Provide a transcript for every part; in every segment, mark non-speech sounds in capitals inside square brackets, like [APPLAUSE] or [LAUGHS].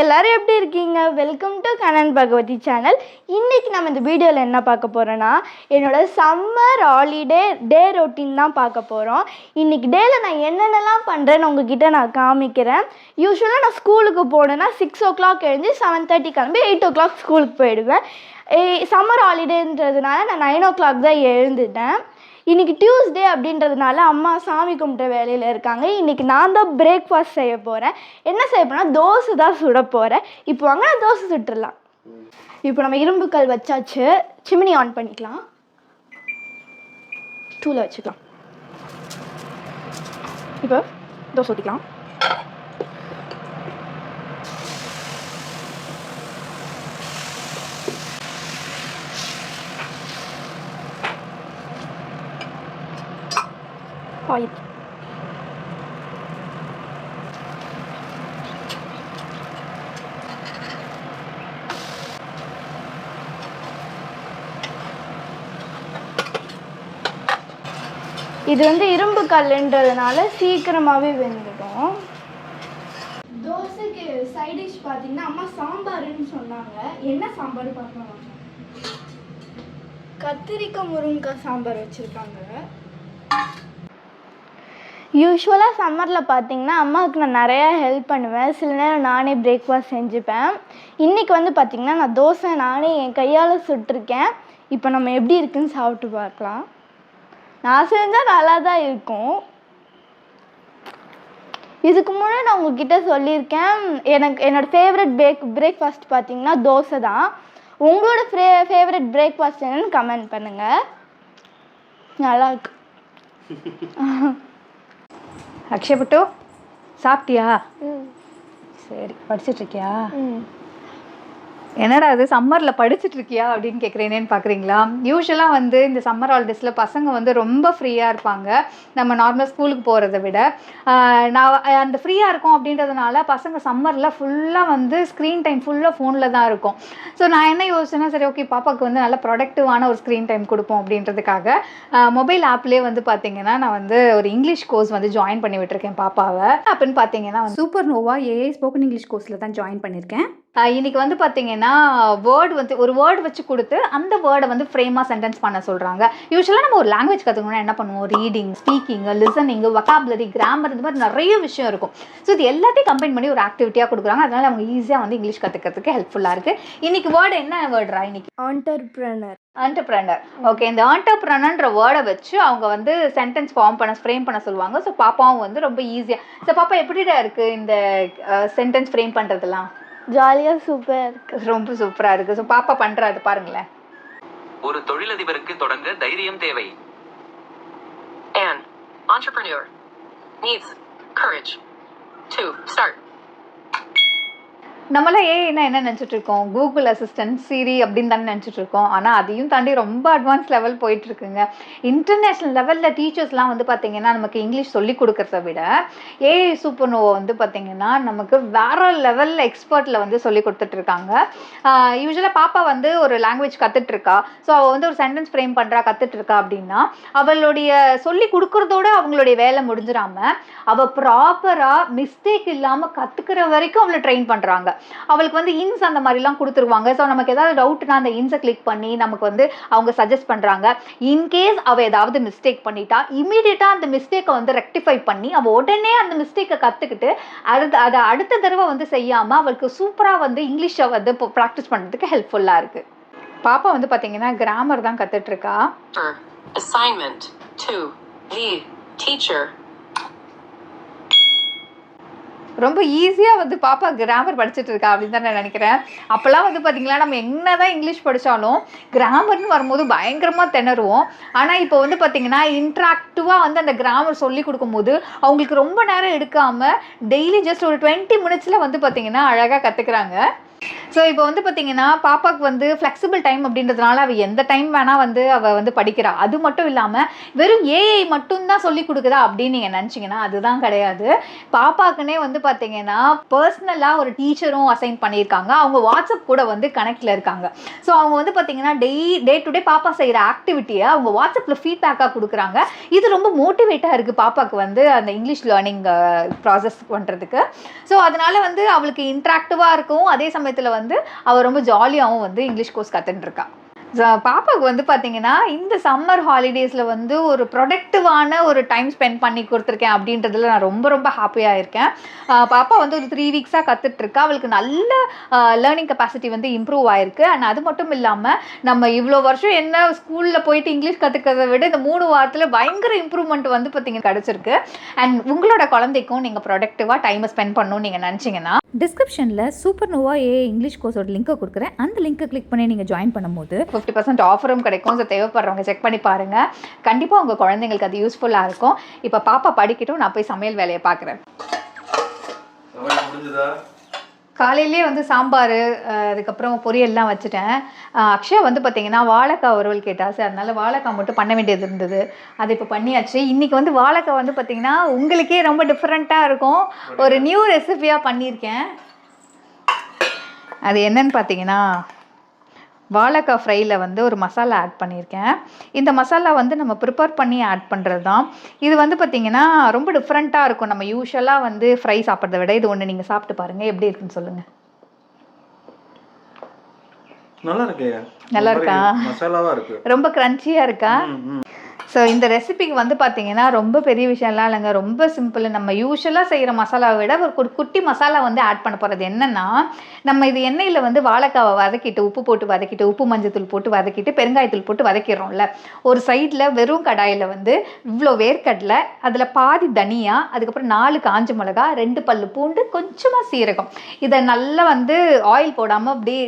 எல்லாரும் எப்படி இருக்கீங்க? Welcome to Kannan Bhagavathi channel இன்னைக்கு நம்ம இந்த வீடியோவில் என்ன பார்க்க போகிறோன்னா என்னோட சம்மர் ஹாலிடே டே ரொட்டீன் தான் பார்க்க போகிறோம் இன்னைக்கு டேயில் நான் என்னென்னலாம் பண்ணுறேன்னு உங்ககிட்ட நான் காமிக்கிறேன். யூஸ்வலாக நான் ஸ்கூலுக்கு போனேன்னா சிக்ஸ் ஓ கிளாக் எழுந்து செவன் தேர்ட்டி கிளம்பி எயிட் ஓ கிளாக் ஸ்கூலுக்கு போயிடுவேன். சம்மர் ஹாலிடேன்றதுனால நான் நைன் ஓ கிளாக் தான் எழுந்துட்டேன். இன்னைக்கு டியூஸ்டே அப்படின்றதுனால அம்மா சாமி கும்பிட்ட வேலையில் இருக்காங்க. இன்னைக்கு நான் தான் பிரேக்ஃபாஸ்ட் செய்ய போகிறேன் என்ன செய்ய போனால் தோசை தான் சுட போகிறேன் இப்போ வாங்க நான் தோசை சுட்டுடலாம் இப்போ நம்ம இரும்புக்கல் வச்சாச்சு. சிமினி ஆன் பண்ணிக்கலாம். ஸ்டூலை வச்சுக்கலாம். இப்போ தோசை ஊற்றிக்கலாம் ஆயில் இது வந்து இரும்பு கல்லுன்றதுனால சீக்கிரமாகவே வெந்துடும். தோசைக்கு சைட் டிஷ் பார்த்தீங்கன்னா அம்மா சாம்பாருன்னு சொன்னாங்க. என்ன சாம்பார் பார்க்கலாம் கத்திரிக்காய் முருங்கைக்காய் சாம்பார் வச்சுருக்காங்க. யூஸ்வலாக சம்மரில் பார்த்தீங்கன்னா அம்மாவுக்கு நான் நிறையா ஹெல்ப் பண்ணுவேன். சில நேரம் நானே பிரேக்ஃபாஸ்ட் செஞ்சுப்பேன். இன்றைக்கி வந்து பார்த்திங்கன்னா நான் தோசை நானே என் கையால் சுட்டிருக்கேன். இப்போ நம்ம எப்படி இருக்குன்னு சாப்பிட்டு பார்க்கலாம். நான் செஞ்சால் நல்லா தான் இருக்கும். இதுக்கு முன்னாடி நான் உங்ககிட்ட சொல்லியிருக்கேன். எனக்கு என்னோடய ஃபேவரட் பிரேக் பிரேக்ஃபாஸ்ட் பார்த்தீங்கன்னா தோசை தான். உங்களோட ஃபே ஃபேவரட் பிரேக்ஃபாஸ்ட் என்னன்னு கமெண்ட் பண்ணுங்கள் நல்லா [LAUGHS] இருக்கு அக்ஷயபட்டு சாப்பிட்டியா? சரி ம். என்னடா அது சம்மரில் படிச்சுட்டு இருக்கியா அப்படின்னு கேட்குறேனேன்னு பார்க்குறீங்களா யூஸ்வலாக வந்து இந்த சம்மர் ஹாலிடேஸில் பசங்க வந்து ரொம்ப ஃப்ரீயாக இருப்பாங்க. நம்ம நார்மல் ஸ்கூலுக்கு போகிறத விட. நான் அந்த ஃப்ரீயாக இருக்கும் அப்படின்றதுனால பசங்க சம்மரில் ஃபுல்லாக வந்து ஸ்க்ரீன் டைம் ஃபுல்லாக ஃபோனில் தான் இருக்கும். ஸோ நான் என்ன யோசிச்சேன்னா சரி ஓகே பாப்பாவுக்கு வந்து நல்ல ப்ரொடக்டிவான ஒரு ஸ்க்ரீன் டைம் கொடுப்போம் அப்படின்றதுக்காக மொபைல் ஆப்லேயே வந்து பார்த்தீங்கன்னா நான் வந்து ஒரு இங்கிலீஷ் கோர்ஸ் வந்து ஜாயின் பண்ணி விட்டுருக்கேன் பாப்பாவை. அப்படின்னு பார்த்தீங்கன்னா super Nova AI spoken English கோர்ஸில் தான் ஜாயின் பண்ணியிருக்கேன் இன்னைக்கு வந்து பார்த்தீங்கன்னா வேர்டு வந்து ஒரு வேர்டு வச்சு கொடுத்து அந்த வேர்டை வந்து ஃப்ரேமாக சென்டென்ஸ் பண்ண சொல்கிறாங்க யூஸ்வலாக நம்ம ஒரு லாங்குவேஜ் கற்றுக்கணும்னா என்ன பண்ணுவோம்? Reading speaking listening vocabulary grammar இந்த மாதிரி நிறைய விஷயம் இருக்கும். ஸோ இது எல்லாத்தையும் கம்பைன் பண்ணி ஒரு ஆக்டிவிட்டியாக கொடுக்குறாங்க. அதனால அவங்க ஈஸியாக வந்து இங்கிலீஷ் கற்றுக்கிறதுக்கு ஹெல்ப்ஃபுல்லாக இருக்குது இன்னைக்கு வேர்டு என்ன வேர்டுரா இன்னைக்கு? ஆண்டர்பிரனர் ஆண்டர்பிரனர் ஓகே இந்த ஆண்டர்பிரனர்ன்ற வேர்டை வச்சு அவங்க வந்து சென்டென்ஸ் ஃபார்ம் பண்ண ஃப்ரேம் பண்ண சொல்லுவாங்க. ஸோ பாப்பாவும் வந்து ரொம்ப ஈஸியாக ஸோ பாப்பா எப்படிடா இருக்குது இந்த சென்டென்ஸ் ஃப்ரேம் பண்ணுறதுலாம் ஜாலியாக சூப்பராக இருக்கு ரொம்ப சூப்பரா இருக்கு. ஸோ பாப்பா பண்றாரு பாருங்களேன். ஒரு தொழிலதிபருக்கு தொடங்க தைரியம் தேவை. An entrepreneur needs courage to start. நம்மளாம் ஏன்னா என்ன நினச்சிட்டு இருக்கோம்? கூகுள் அசிஸ்டன்ட் சிரி அப்படின்னு தானே நினச்சிட்டு இருக்கோம். ஆனால் அதையும் தாண்டி ரொம்ப அட்வான்ஸ் லெவல் போயிட்டு இருக்குங்க. இன்டர்நேஷ்னல் லெவலில் டீச்சர்ஸ்லாம் வந்து பார்த்தீங்கன்னா நமக்கு இங்கிலீஷ் சொல்லி கொடுக்கறத விட ஏஐ சூப்பர் நோவை வந்து பார்த்தீங்கன்னா நமக்கு வேற லெவலில் எக்ஸ்பர்ட்டில் வந்து சொல்லி கொடுத்துட்டு இருக்காங்க. யூஸ்வலாக பாப்பா வந்து ஒரு லாங்குவேஜ் கற்றுட்டு இருக்கா. ஸோ அவள் வந்து ஒரு சென்டென்ஸ் ஃப்ரேம் பண்ணுறா கற்றுட்டு இருக்கா அப்படின்னா அவளுடைய சொல்லி கொடுக்கறதோட அவங்களுடைய வேலை முடிஞ்சிடாம அவள் ப்ராப்பராக மிஸ்டேக் இல்லாமல் கற்றுக்கிற வரைக்கும் அவளை ட்ரெயின் பண்ணுறாங்க அவளுக்கு வந்து இன்ஸ் அந்த மாதிரிலாம் கொடுத்துருவாங்க. ஸோ நமக்கு ஏதாவது டவுட்னா அந்த இன்ஸை கிளிக் பண்ணி நமக்கு வந்து அவங்க சஜஸ்ட் பண்ணுறாங்க இன்கேஸ் அவள் ஏதாவது மிஸ்டேக் பண்ணிட்டா இமீடியட்டாக அந்த மிஸ்டேக்கை வந்து ரெக்டிஃபை பண்ணி அவள் உடனே அந்த மிஸ்டேக்கை கற்றுக்கிட்டு அது அதை அடுத்த தடவை வந்து செய்யாமல் அவளுக்கு சூப்பராக வந்து இங்கிலீஷை வந்து இப்போ ப்ராக்டிஸ் பண்ணுறதுக்கு ஹெல்ப்ஃபுல்லாக இருக்குது பாப்பா வந்து பார்த்தீங்கன்னா கிராமர் தான் கற்றுட்ருக்கா அசைன்மெண்ட் For assignment டீச்சர் ரொம்ப ஈஸியாக வந்து பாப்பா கிராமர் படிச்சுட்டு இருக்கா அப்படின்னு தான் நான் நினைக்கிறேன். அப்போல்லாம் வந்து பார்த்திங்களா நம்ம என்ன தான் இங்கிலீஷ் படித்தாலும் கிராமர்னு வரும்போது பயங்கரமாக திணறுவோம். ஆனால் இப்போ வந்து பார்த்திங்கன்னா இன்ட்ராக்டிவாக வந்து அந்த கிராமர் சொல்லி கொடுக்கும்போது அவங்களுக்கு ரொம்ப நேரம் எடுக்காமல் டெய்லி ஜஸ்ட் ஒரு டுவெண்ட்டி மினிட்ஸில் வந்து பார்த்திங்கன்னா அழகாக கற்றுக்குறாங்க ஸோ இப்போ வந்து பார்த்தீங்கன்னா பாப்பாவுக்கு வந்து ஃப்ளெக்சிபிள் டைம் அப்படின்றதுனால அவள் எந்த டைம் வேணால் வந்து அவள் வந்து படிக்கிறா. அது மட்டும் இல்லாமல் வெறும் ஏஐ மட்டும்தான் சொல்லி கொடுக்குதா அப்படின்னு நீங்கள் நினச்சிங்கன்னா அதுதான் கிடையாது. பாப்பாக்குன்னே வந்து பார்த்தீங்கன்னா பர்சனலாக ஒரு டீச்சரும் அசைன் பண்ணியிருக்காங்க. அவங்க வாட்ஸ்அப் கூட வந்து கனெக்டில் இருக்காங்க. ஸோ அவங்க வந்து பார்த்தீங்கன்னா டெய் டே டு டே பாப்பா செய்கிற ஆக்டிவிட்டியை அவங்க வாட்ஸ்அப்பில் ஃபீட்பேக்காக கொடுக்குறாங்க. இது ரொம்ப மோட்டிவேட்டாக இருக்குது பாப்பாவுக்கு வந்து அந்த இங்கிலீஷ் லேர்னிங் ப்ராசஸ் பண்ணுறதுக்கு ஸோ அதனால வந்து அவளுக்கு இன்ட்ராக்டிவாக இருக்கும். அதே சமயத்தில் வந்து அவள் ரொம்ப ஜாலியாகவும் வந்து இங்கிலீஷ் கோர்ஸ் கற்றுட்டுருக்கா பாப்பாவுக்கு வந்து பார்த்தீங்கன்னா இந்த சம்மர் ஹாலிடேஸில் வந்து ஒரு ப்ரொடக்டிவான ஒரு டைம் ஸ்பெண்ட் பண்ணி கொடுத்துருக்கேன் அப்படின்றதுல நான் ரொம்ப ரொம்ப ஹாப்பியாக இருக்கேன். பாப்பா வந்து ஒரு த்ரீ வீக்ஸாக கற்றுட்ருக்கா அவளுக்கு நல்ல லேர்னிங் கெப்பாசிட்டி வந்து இம்ப்ரூவ் ஆயிருக்கு. அண்ட் அது மட்டும் இல்லாமல் நம்ம இவ்வளோ வருஷம் என்ன ஸ்கூலில் போயிட்டு இங்கிலீஷ் கற்றுக்கிறத விட இந்த மூணு வாரத்தில் பயங்கர இம்ப்ரூவ்மெண்ட் வந்து பார்த்தீங்கன்னா கிடச்சிருக்கு. அண்ட் உங்களோட குழந்தைக்கும் நீங்கள் ப்ரொடக்டிவாக டைமை ஸ்பெண்ட் பண்ணணும்னு நீங்கள் நினச்சிங்கன்னா டிஸ்கிரிப்ஷனில் சூப்பர் நோவா ஏ இங்கிலீஷ் கோர்ஸோட லிங்கை கொடுக்குறேன். அந்த லிங்கை கிளிக் பண்ணி நீங்கள் ஜாயின் பண்ணும்போது ஃபிஃப்டி பர்சன்ட் ஆஃபரும் கிடைக்கும். ஸோ தேவைப்படுறவங்க செக் பண்ணி பாருங்கள் கண்டிப்பாக உங்கள் குழந்தைங்களுக்கு அது யூஸ்ஃபுல்லாக இருக்கும். இப்போ பாப்பா படிக்கட்டும் நான் போய் சமையல் வேலையை பார்க்குறேன். காலையிலேயே வந்து சாம்பார் அதுக்கப்புறம் பொரியல்லாம் வச்சுட்டேன். அக்ஷயா வந்து பார்த்தீங்கன்னா வாழைக்காய் வறுவல் கேட்டா. சார் அதனால வாழைக்காய் மட்டும் பண்ண வேண்டியது இருந்தது. அது இப்போ பண்ணியாச்சு. இன்றைக்கி வந்து வாழைக்காய் வந்து பார்த்தீங்கன்னா உங்களுக்கே ரொம்ப டிஃப்ரெண்ட்டாக இருக்கும். ஒரு நியூ ரெசிபியாக பண்ணியிருக்கேன். அது என்னன்னு பார்த்தீங்கன்னா வாழைக்காய் ஃப்ரையில் வந்து ஒரு மசாலா ஆட் பண்ணியிருக்கேன். இந்த மசாலா வந்து நம்ம ப்ரிப்பேர் பண்ணி ஆட் பண்ணுறது தான். இது வந்து பார்த்திங்கன்னா ரொம்ப டிஃப்ரெண்ட்டாக இருக்கும். நம்ம யூஸ்வலாக வந்து ஃப்ரை சாப்பிட்றத விட இது ஒன்று நீங்கள் சாப்பிட்டு பாருங்கள் எப்படி இருக்குன்னு சொல்லுங்கள் நல்லா இருக்கு நல்லா இருக்கா? மசாலாவா இருக்கு. ரொம்ப க்ரன்ச்சியாக இருக்கா. ஸோ இந்த ரெசிபிக்கு வந்து பார்த்தீங்கன்னா ரொம்ப பெரிய விஷயம்லாம் இல்லைங்க. ரொம்ப சிம்பிள் நம்ம யூஸ்வலாக செய்கிற மசாலாவை விட ஒரு குட்டி மசாலா வந்து ஆட் பண்ண போகிறது என்னென்னா நம்ம இது எண்ணெயில் வந்து வாழைக்காவை வதக்கிட்டு உப்பு போட்டு வதக்கிட்டு உப்பு மஞ்சத்தூள் போட்டு வதக்கிட்டு பெருங்காயத்தூள் போட்டு வதக்கிடுறோம்ல ஒரு சைடில் வெறும் கடாயில் வந்து இவ்வளோ வேர்க்கடலை அதில் பாதி தனியா அதுக்கப்புறம் நாலு காஞ்ச மிளகா ரெண்டு பல் பூண்டு கொஞ்சமாக சீரகம். இதை நல்லா வந்து ஆயில் போடாமல் அப்படியே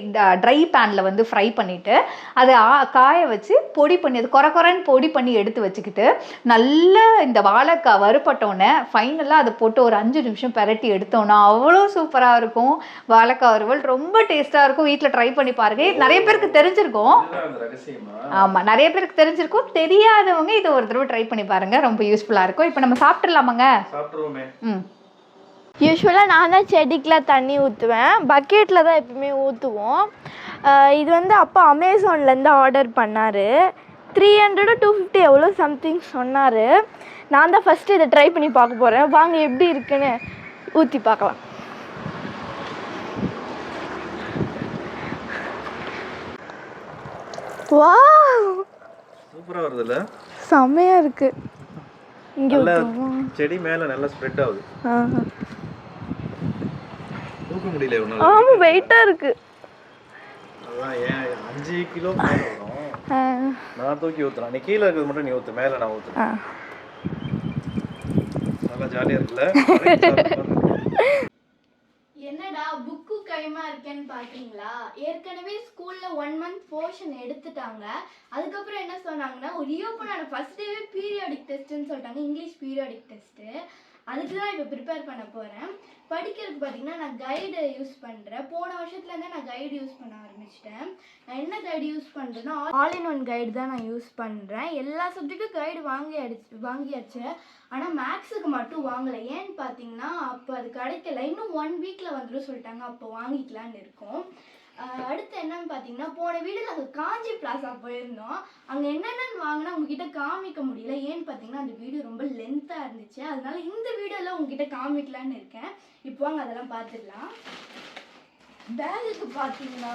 ட்ரை பேனில் வந்து ஃப்ரை பண்ணிவிட்டு அதை காய வச்சு பொடி பண்ணி அது குறை குறைன்னு பொடி பண்ணி எடுத்து வச்சுக்கிட்டு நல்லா இந்த வாழைக்காய் வறுபட்டோன்னே ஃபைனலாக அதை போட்டு ஒரு அஞ்சு நிமிஷம் பெரட்டி எடுத்தோன்னா அவ்வளோ சூப்பராக இருக்கும். வாழைக்காய் வறுவல் ரொம்ப டேஸ்ட்டாக இருக்கும். வீட்டில் ட்ரை பண்ணி பாருங்க. நிறைய பேருக்கு தெரிஞ்சிருக்கும். இதுதான் அந்த ரகசியமா? ஆமாம் நிறைய பேருக்கு தெரிஞ்சிருக்கும். தெரியாதவங்க இதை ஒரு தடவை ட்ரை பண்ணி பாருங்க. ரொம்ப யூஸ்ஃபுல்லாக இருக்கும். இப்போ நம்ம சாப்பிட்றலாமாங்க ம். யூஸ்வலாக நான் தான் செடிக்கெலாம் தண்ணி ஊற்றுவேன் பக்கெட்டில் தான் எப்பயுமே ஊற்றுவோம் இது வந்து அப்பா அமேசான்லேருந்து ஆர்டர் பண்ணார். த்ரீ ஹண்ட்ரடு டூ ஃபிஃப்டி எவ்வளோ சம்திங் சொன்னார். நான் தான் ஃபஸ்ட்டு இதை ட்ரை பண்ணி பார்க்க போகிறேன் வாங்க எப்படி இருக்குன்னு ஊற்றி பார்க்கலாம். வா சூப்பரா வருதுல்ல? செம்மையாக இருக்குது இங்கே செடி மேல நல்லா ஸ்ப்ரெட் ஆகுது. தூக்க முடியல ஆமாம் வெயிட்டாக இருக்குது அதான் ஏன் அஞ்சு கிலோ நான் தூக்கி ஊத்துறேன். நீ கீழே இருக்கிறது மட்டும் நீ ஊத்து. மேல நான் ஊத்துறேன். நல்லா ஜாலியா இருக்குல்ல? என்னடா புக்கு கைமா இருக்கேன்னு பார்த்தீங்களா ஏற்கனவே ஸ்கூலில் ஒன் மந்த் போர்ஷன் எடுத்துட்டாங்க. அதுக்கப்புறம் என்ன சொன்னாங்கன்னா ஒரு ரீஓப்பன் ஆன ஃபர்ஸ்ட் டேவே பீரியாடிக் டெஸ்ட்டுன்னு சொல்லிட்டாங்க. இங்கிலீஷ் பீரியாடிக் டெஸ்ட்டு அதுக்கு தான் இப்போ ப்ரிப்பேர் பண்ண போகிறேன் படிக்கிறதுக்கு பார்த்தீங்கன்னா நான் கைடு யூஸ் பண்ணுறேன் போன வருஷத்துலேருந்தே நான் கைடு யூஸ் பண்ண ஆரம்பிச்சிட்டேன். நான் என்ன கைடு யூஸ் பண்ணுறேன்னா ஆல் இன் ஒன் கைடு தான் நான் யூஸ் பண்ணுறேன் எல்லா சப்ஜெக்ட்டும் கைடு வாங்கி அடிச்சு வாங்கியாச்சு. ஆனால் மேக்ஸுக்கு மட்டும் வாங்கலை. ஏன்னு பார்த்தீங்கன்னா அப்போ அது கிடைக்கல. இன்னும் ஒன் வீக்கில் வந்துடும் சொல்லிட்டாங்க. அப்போ வாங்கிக்கலான்னு இருக்கோம். அடுத்து என்னன்னு பார்த்தீங்கன்னா போன வீடு நாங்கள் காஞ்சி பிளாசா போயிருந்தோம். அங்கே என்னென்னு வாங்கினா உங்ககிட்ட காமிக்க முடியல. ஏன்னு பார்த்தீங்கன்னா அந்த வீடியோ ரொம்ப லென்த்தாக இருந்துச்சு. அதனால இந்த வீடியோவில் உங்ககிட்ட காமிக்கலான்னு இருக்கேன். இப்போ வாங்க அதெல்லாம் பார்த்துடலாம் பேகுக்கு பார்த்தீங்கன்னா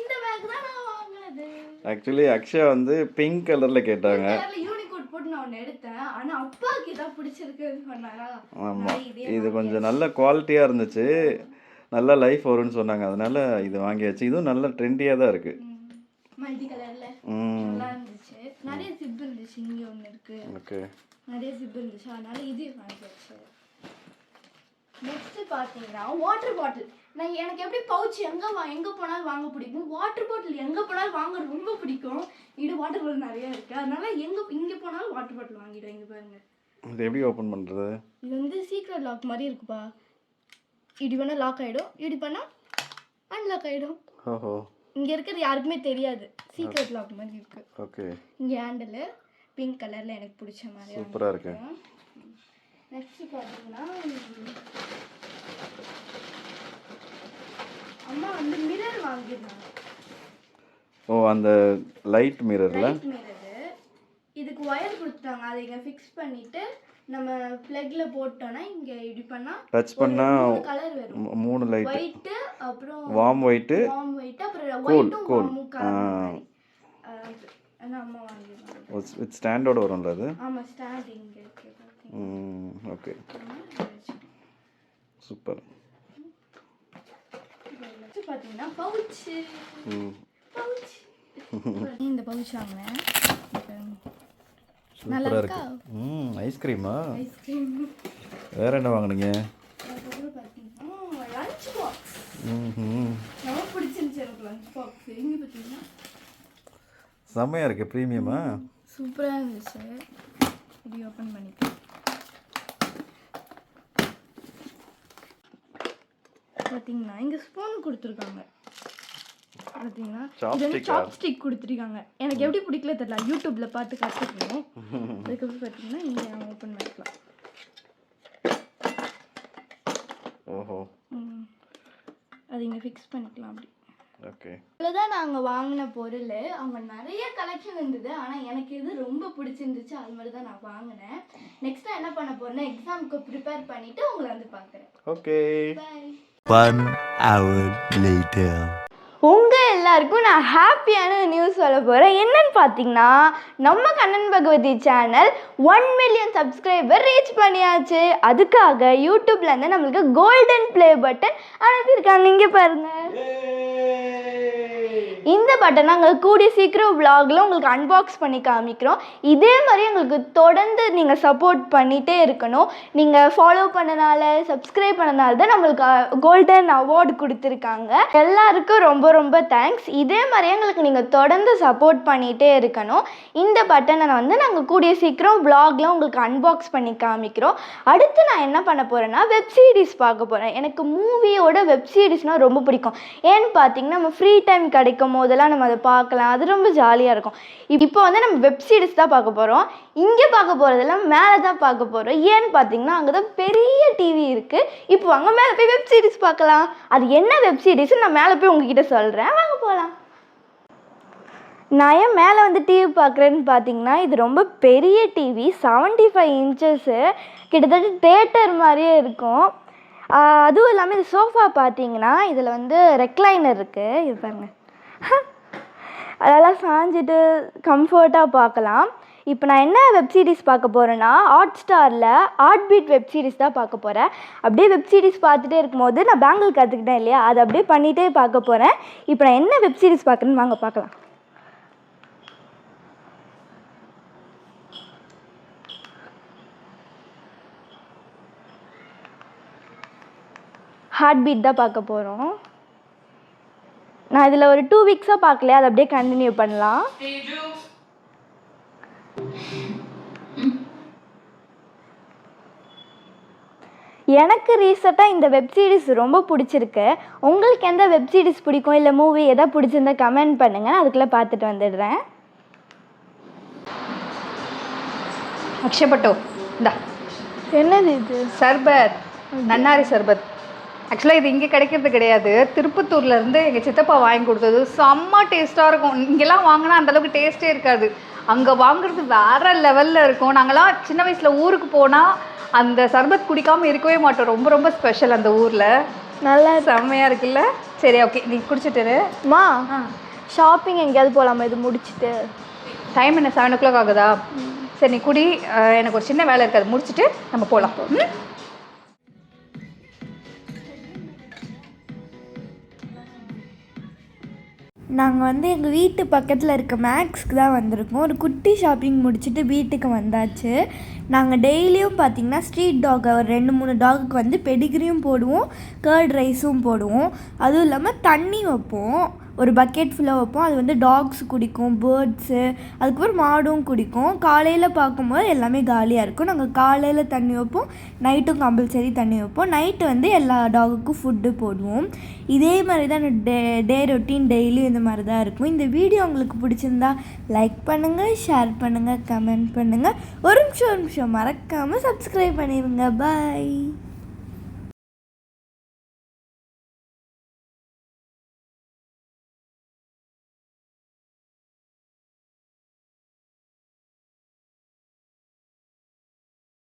இந்த பேக் தான் நான் வாங்கினது. ஆக்சுவலி அக்ஷயா வந்து பிங்க் கலர்ல கேட்டாங்க. யூனிகோட் போட்டு நான் ஒன்று எடுத்தேன். ஆனால் அப்பாவுக்கு இதான் பிடிச்சிருக்குன்னு சொன்னாரா? ஆமா. அதனால இதே கொஞ்சம். நல்ல குவாலிட்டியா இருந்துச்சு. நல்ல லைஃப் வரும்னு சொன்னாங்க. அதனால இது வாங்கியாச்சு. இதுவும் நல்ல ட்ரெண்டியாக தான் இருக்கு. மல்டி கலர்ல. நல்லா இருந்துச்சு. நிறைய ஜிப் இருந்துச்சு. இங்க ஒன்று இருக்கு. ஓகே. நிறைய ஜிப் இருந்துச்சு. அதனால இது வாங்கியாச்சு. நெக்ஸ்ட் பார்த்தீங்கன்னா வாட்டர் பாட்டில் நான் எனக்கு எப்படி பவுச் எங்கே வா எங்கே போனாலும் வாங்க பிடிக்கும். வாட்டர் பாட்டில் எங்கே போனாலும் வாங்க ரொம்ப பிடிக்கும். இது வாட்டர் பாட்டில் நிறைய இருக்குது அதனால எங்கே இங்கே போனாலும் வாட்டர் பாட்டில் வாங்கிடுவேன். இங்கே பாருங்க. இது எப்படி ஓப்பன் பண்றது? இது வந்து சீக்ரெட் லாக் மாதிரி இருக்குப்பா. இப்படி பண்ணால் லாக் ஆகிடும் இப்படி பண்ணால் அன்லாக் ஆகிடும் ஓஹோ. இங்கே இருக்கிறது யாருக்குமே தெரியாது. சீக்ரெட் லாக் மாதிரி இருக்கு. ஓகே இங்கே ஹேண்டில் பிங்க் கலரில் எனக்கு பிடிச்ச மாதிரி சூப்பரா இருக்கு. நெக்ஸ்ட் பார்த்தீங்கன்னா அம்மா வந்து மிரர் வாங்கியிருந்தாங்க. ஓ அந்த லைட் மிரர்ல லைட் மிரரு இதுக்கு ஒயர் கொடுத்துட்டாங்க. அதை இங்கே ஃபிக்ஸ் பண்ணிட்டு நம்ம ப்ளக்ல போட்டோம்னா இங்கே இப்படி பண்ணா டச் பண்ணா கலர் வரும். மூணு லைட் ஒயிட்டு அப்புறம் வார்ம் ஒயிட்டு வார்ம் ஒயிட் அப்புறம் அம்மா வாங்கியிருந்தாங்க. வித் ஸ்டாண்டோட வரும்ல அது? ஆமாம் ஸ்டாண்ட் இங்கே இருக்கு ஓகே சூப்பர் பார்த்தீங்கன்னா பவுச்சு ம். பவுச் [LAUGHS] இந்த பவுச் வாங்கினேன். சூப்பராக இருக்கா. ம் ஐஸ்கிரீமா வேற என்ன வாங்குனீங்க? செம்மையாக இருக்கு ப்ரீமியமா சூப்பராக இருந்துச்சு. இப்படி ஓப்பன் பண்ணிக்கலாம். பார்த்தீங்கன்னா இங்கே ஸ்பூன் கொடுத்துருக்காங்க. பார்த்தீங்கன்னா இது வந்து? சாப்ஸ்டிக் கொடுத்துருக்காங்க. எனக்கு எப்படி பிடிக்கல தெரியல. யூடியூப்ல பார்த்து கற்றுக்கணும் அதுக்கப்புறம் பார்த்தீங்கன்னா இங்கே ஓப்பன் பண்ணிக்கலாம். ஓஹோ. அது இங்கே ஃபிக்ஸ் பண்ணிக்கலாம் அப்படி. ஓகே. இவ்வளோதான் நாங்கள் வாங்கின பொருள். அவங்க நிறைய கலெக்ஷன் இருந்தது. ஆனால் எனக்கு இது ரொம்ப பிடிச்சிருந்துச்சு. அது மாதிரி தான் நான் வாங்கினேன். நெக்ஸ்ட் நான் என்ன பண்ண போறேன்னா எக்ஸாமுக்கு ப்ரிப்பேர் பண்ணிட்டு உங்களை வந்து பார்க்குறேன் okay. Bye One hour later. உங்கள் எல்லாருக்கும் நான் ஹாப்பியான நியூஸ் சொல்ல போகிறேன் என்னன்னு பார்த்தீங்கன்னா நம்ம Kannan Bhagavathi channel one million subscriber reach பண்ணியாச்சு. அதுக்காக யூடியூப்லேருந்து நம்மளுக்கு கோல்டன் ப்ளே பட்டன் அனுப்பியிருக்காங்க. இங்கே பாருங்கள் இந்த பட்டனை நாங்கள் கூடிய சீக்கிரம் விலாகில் உங்களுக்கு அன்பாக்ஸ் பண்ணி காமிக்கிறோம். இதே மாதிரி எங்களுக்கு தொடர்ந்து நீங்கள் சப்போர்ட் பண்ணிகிட்டே இருக்கணும். நீங்கள் ஃபாலோ பண்ணனால சப்ஸ்கிரைப் பண்ணனால தான் நம்மளுக்கு கோல்டன் அவார்டு கொடுத்துருக்காங்க. எல்லாருக்கும் ரொம்ப ரொம்ப தேங்க்ஸ் இதே மாதிரி எங்களுக்கு நீங்கள் தொடர்ந்து சப்போர்ட் பண்ணிகிட்டே இருக்கணும். இந்த பட்டனை வந்து நாங்கள் கூடிய சீக்கிரம் விலாகில் உங்களுக்கு அன்பாக்ஸ் பண்ணி காமிக்கிறோம். அடுத்து நான் என்ன பண்ண போகிறேன்னா வெப் சீரிஸ் பார்க்க போகிறேன் எனக்கு மூவியோட வெப் சீரிஸ்னால் ரொம்ப பிடிக்கும். ஏன்னு பார்த்தீங்கன்னா நம்ம ஃப்ரீ டைம் கிடைக்கும் போதெல்லாம் நம்ம அதை பார்க்கலாம். அது ரொம்ப ஜாலியாக இருக்கும். இப்போ வந்து நம்ம வெப் சீரிஸ் தான் பார்க்க போகிறோம் இங்கே பார்க்க போகிறதெல்லாம் மேலே தான் பார்க்க போகிறோம் ஏன்னு பார்த்தீங்கன்னா அங்கே தான் பெரிய டிவி இருக்குது இப்போ வாங்க மேலே போய் வெப் சீரிஸ் பார்க்கலாம். அது என்ன வெப் சீரிஸ் நான் மேலே போய் உங்ககிட்ட சொல்கிறேன் வாங்க போகலாம் நான் ஏன் மேலே வந்து டிவி பார்க்குறேன்னு பார்த்தீங்கன்னா இது ரொம்ப பெரிய டிவி செவன்ட்டி ஃபைவ் இன்ச்சஸ்ஸு கிட்டத்தட்ட தேட்டர் மாதிரியே இருக்கும். அதுவும் இல்லாமல் இது சோஃபா பார்த்தீங்கன்னா இதில் வந்து ரெக்லைனர் இருக்குது இது பாருங்கள் அதெல்லாம் சாஞ்சிட்டு கம்ஃபர்ட்டாக பார்க்கலாம். இப்போ நான் என்ன வெப் சீரிஸ் பார்க்க போகிறேன்னா ஹாட் ஸ்டாரில் ஹார்ட் பீட் வெப் சீரிஸ் தான் பார்க்க போகிறேன் அப்படியே வெப் சீரிஸ் பார்த்துட்டே இருக்கும்போது நான் பேங்கிள் கற்றுக்கிட்டேன் இல்லையா? அதை அப்படியே பண்ணிகிட்டே பார்க்க போகிறேன் இப்போ நான் என்ன வெப் சீரிஸ் பார்க்குறேன்னு வாங்க பார்க்கலாம். ஹார்ட் பீட் தான் பார்க்க போகிறோம் நான் இதில் ஒரு டூ வீக்ஸாக பார்க்கல அதை அப்படியே கண்டினியூ பண்ணலாம். எனக்கு ரீசெண்டாக இந்த வெப் சீரிஸ் ரொம்ப பிடிச்சிருக்கு. உங்களுக்கு எந்த வெப் சீரிஸ் பிடிக்கும்? இல்லை மூவி எதாவது பிடிச்சிருந்தா கமெண்ட் பண்ணுங்கள் அதுக்குள்ளே பார்த்துட்டு வந்துடுறேன். அக்ஷபட்டோ இந்தா. என்னது இது? சர்பத் நன்னாரி சர்பத். ஆக்சுவலாக இது இங்கே கிடைக்கிறது கிடையாது. திருப்பத்தூர்ல இருந்து எங்கள் சித்தப்பா வாங்கி கொடுத்தது செம்ம டேஸ்ட்டாக இருக்கும். இங்கெல்லாம் வாங்கினா அந்த அளவுக்கு டேஸ்ட்டே இருக்காது. அங்கே வாங்குறது வேற லெவலில் இருக்கும். நாங்களாம் சின்ன வயசில் ஊருக்கு போனால் அந்த சர்பத் குடிக்காமல் இருக்கவே மாட்டோம். ரொம்ப ரொம்ப ஸ்பெஷல் அந்த ஊரில். நல்லா செம்மையாக இருக்குல்ல? சரி ஓகே நீ குடிச்சிட்டு மா ஷாப்பிங் எங்கேயாவது போகலாமா இது முடிச்சுட்டு. டைம் என்ன? செவன் ஓ கிளாக் ஆகுதா சரி நீ குடி. எனக்கு ஒரு சின்ன வேலை இருக்காது முடிச்சுட்டு நம்ம போகலாம் நாங்கள் வந்து எங்கள் வீட்டு பக்கத்தில் இருக்க மேக்ஸ்க்கு தான் வந்திருக்கோம். ஒரு குட்டி ஷாப்பிங் முடிச்சுட்டு வீட்டுக்கு வந்தாச்சு. நாங்கள் டெய்லியும் பார்த்தீங்கன்னா ஸ்ட்ரீட் டாக் ஒரு ரெண்டு மூணு டாகுக்கு வந்து பெடிகிரியும் போடுவோம் கேர்ட் ரைஸும் போடுவோம். அதுவும் இல்லாமல் தண்ணி வைப்போம். ஒரு பக்கெட் ஃபுல்லாக வைப்போம். அது வந்து டாக்ஸ் குடிக்கும் பேர்ட்ஸு அதுக்கப்புறம் மாடும் குடிக்கும். காலையில் பார்க்கும்போது எல்லாமே காலியாக இருக்கும். நாங்கள் காலையில் தண்ணி வைப்போம். நைட்டும் கம்பல்சரி தண்ணி வைப்போம். நைட்டு வந்து எல்லா டாகுக்கும் ஃபுட்டு போடுவோம். இதே மாதிரி தான் டே டே ரொட்டீன் டெய்லியும் இந்த மாதிரி தான் இருக்கும். இந்த வீடியோ உங்களுக்கு பிடிச்சிருந்தா லைக் பண்ணுங்கள் ஷேர் பண்ணுங்கள் கமெண்ட் பண்ணுங்கள் ஒரு நிமிஷம் ஒரு நிமிஷம் மறக்காமல் சப்ஸ்கிரைப் பண்ணிடுங்க பாய்